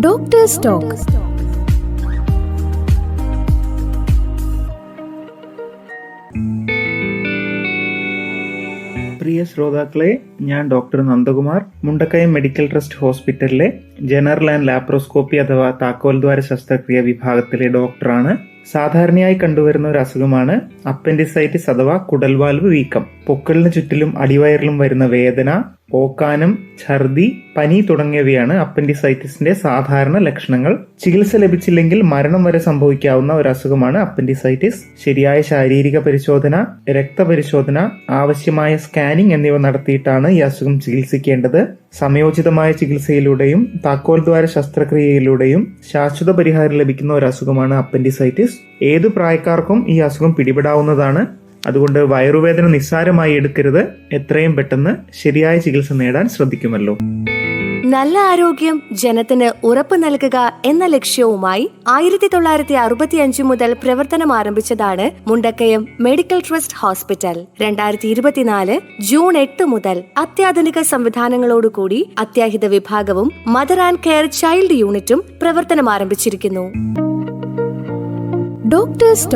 Doctors talk പ്രിയ ശ്രോതാക്കളെ ഞാൻ doctor Nandakumar Mundakayam medical trust ഹോസ്പിറ്റലിലെ ജനറൽ ആൻഡ് ലാപ്രോസ്കോപ്പി അഥവാ താക്കോൽദ്വാര ശസ്ത്രക്രിയ വിഭാഗത്തിലെ ഡോക്ടറാണ്. സാധാരണയായി കണ്ടുവരുന്ന ഒരു അസുഖമാണ് അപ്പൻഡിസൈറ്റിസ് അഥവാ കുടൽവാൽവ് വീക്കം. പൊക്കളിന് ചുറ്റിലും അടിവയറിലും വരുന്ന വേദന ഓക്കാനം ഛർദി പനി തുടങ്ങിയവയാണ് അപ്പൻഡിസൈറ്റിസിന്റെ സാധാരണ ലക്ഷണങ്ങൾ. ചികിത്സ ലഭിച്ചില്ലെങ്കിൽ മരണം വരെ സംഭവിക്കാവുന്ന ഒരു അസുഖമാണ് അപ്പൻഡിസൈറ്റിസ്. ശരിയായ ശാരീരിക പരിശോധന രക്തപരിശോധന ആവശ്യമായ സ്കാനിംഗ് എന്നിവ നടത്തിയിട്ടാണ് ഈ അസുഖം ചികിത്സിക്കേണ്ടത്. സമയോചിതമായ ചികിത്സയിലൂടെയും താക്കോൽ ദ്വാര ശസ്ത്രക്രിയയിലൂടെയും ശാശ്വത പരിഹാരം ലഭിക്കുന്ന ഒരു അസുഖമാണ് അപ്പൻഡിസൈറ്റിസ്. ഏതു പ്രായക്കാർക്കും ഈ അസുഖം പിടിപെടാവുന്നതാണ്. അതുകൊണ്ട് വയറുവേദന നിസ്സാരമായി എടുക്കരുത്. എത്രയും പെട്ടെന്ന് ശരിയായ ചികിത്സ നേടാൻ ശ്രദ്ധിക്കുമല്ലോ. നല്ല ആരോഗ്യം ജനത്തിന് ഉറപ്പു നൽകുക എന്ന ലക്ഷ്യവുമായി ആയിരത്തി തൊള്ളായിരത്തി അറുപത്തി അഞ്ച് മുതൽ പ്രവർത്തനം ആരംഭിച്ചതാണ് മുണ്ടക്കയം മെഡിക്കൽ ട്രസ്റ്റ് ഹോസ്പിറ്റൽ. രണ്ടായിരത്തി ഇരുപത്തിനാല് ജൂൺ എട്ട് മുതൽ അത്യാധുനിക സംവിധാനങ്ങളോടുകൂടി അത്യാഹിത വിഭാഗവും മദർ ആൻഡ് കെയർ ചൈൽഡ് യൂണിറ്റും പ്രവർത്തനം ആരംഭിച്ചിരിക്കുന്നു. ഡോക്ടേഴ്സ്